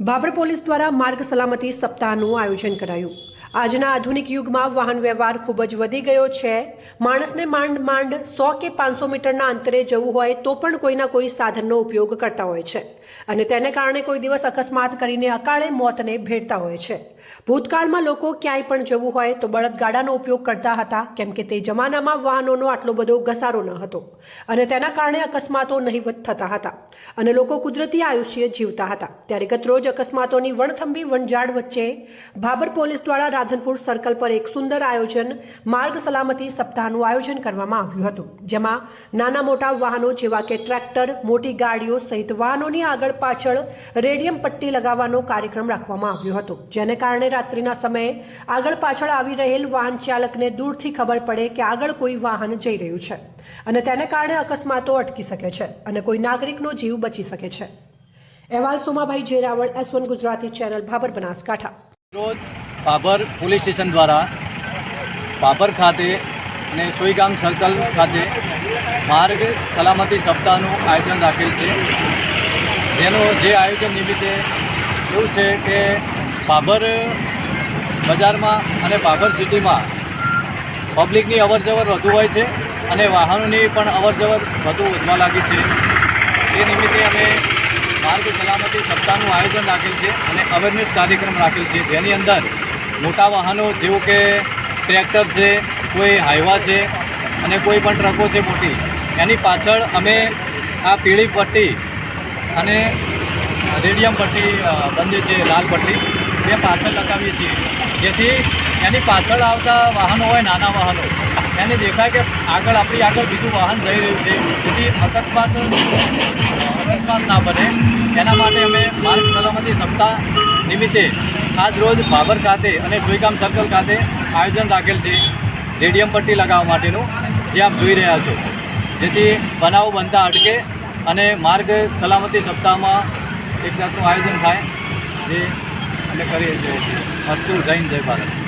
Babur police દ્વારા માર્ગ સલામતી સપ્તાહનું આયોજન કરાયું. આજના આધુનિક યુગમાં વાહન વ્યવહાર ખૂબ જ વધી ગયો છે. માણસને માંડ માંડ સો કે પાંચસો મીટરના અંતરે જવું હોય તો પણ કોઈના કોઈ સાધનનો ઉપયોગ કરતા હોય છે. અને તેને કારણે કોઈ દિવસ અકસ્માત કરીને અકાળે મોતને ભેટતા હોય છે. ભૂતકાળમાં લોકો ક્યાંય પણ જવું હોય તો બળદગાડાનો ઉપયોગ કરતા હતા, કેમ કે તે જમાનામાં વાહનોનો આટલો બધો ઘસારો ન હતો. અને તેના કારણે અકસ્માતો નહીવત થતા હતા. અને લોકો કુદરતી આયુષ્ય જીવતા હતા. ત્યારે ગતરોજ અકસ્માતોની વણથંભી વણઝાડ વચ્ચે ભાબર પોલીસ દ્વારા રાધનપુર સર્કલ પર એક સુંદર આયોજન માર્ગ સલામતી સપ્તાહનું આયોજન કરવામાં આવ્યું હતું, જેમાં નાના મોટા વાહનો જેવા કે ટ્રેક્ટર, મોટી ગાડીઓ સહિત વાહનોની આગળ પાછળ રેડિયમ પટ્ટી લગાવવાનો કાર્યક્રમ રાખવામાં આવ્યો હતો, જેને કારણે રાત્રિના સમયે આગળ પાછળ આવી રહેલ વાહન ચાલકને દૂરથી ખબર પડે કે આગળ કોઈ વાહન જઈ રહ્યું છે અને તેને કારણે અકસ્માતો અટકી શકે છે અને કોઈ નાગરિકનો જીવ બચી શકે છે. અહેવાલ Somabhai Jerawal, S one Gujarati channel Bhabhar Banaskantha. રોજ બાબર પોલીસ સ્ટેશન દ્વારા પાભર ખાતે અને સોઈગામ સર્કલ ખાતે માર્ગ સલામતી સપ્તાહનું આયોજન રાખેલ છે. જેનું જે આયોજન નિમિત્તે એવું છે કે પાભર બજારમાં અને પાભર સિટીમાં પબ્લિકની અવરજવર વધુ હોય છે અને વાહનોની પણ અવરજવર વધુ વધવા લાગી છે. તે નિમિત્તે અમે માર્ગ સલામતી સપ્તાહનું આયોજન રાખેલ છે અને અવેરનેસ કાર્યક્રમ રાખેલ છે. જેની અંદર મોટા વાહનો, જેવું કે ટ્રેક્ટર છે, કોઈ હાઈવા છે અને કોઈ પણ ટ્રકો છે મોટી. એની પાછળ અમે આ પીળી પટ્ટી અને રેડિયમ પટ્ટી બંધ છે, લાલ પટ્ટી, એ પાછળ લગાવીએ છીએ. જેથી એની પાછળ આવતા વાહનો હોય, નાના વાહનો, એને દેખાય કે આગળ, આપણી આગળ બીજું વાહન જઈ રહ્યું છે. જેથી અકસ્માત અકસ્માત ના બને. એના માટે અમે માર્ગ સલામતી સપ્તાહ નિમિત્તે આજ રોજ બાબર ખાતે અને સોઈગામ સર્કલ ખાતે આયોજન રાખેલ છે રેડિયમ પટ્ટી લગાવવા માટેનું, જે આપ જોઈ રહ્યા છો. જેથી બનાવો બનતા અટકે અને માર્ગ સલામતી સપ્તાહમાં એક જાતનું આયોજન થાય, જે અમે કરીએ છીએ. અસ્તુ જૈન જય ભારત.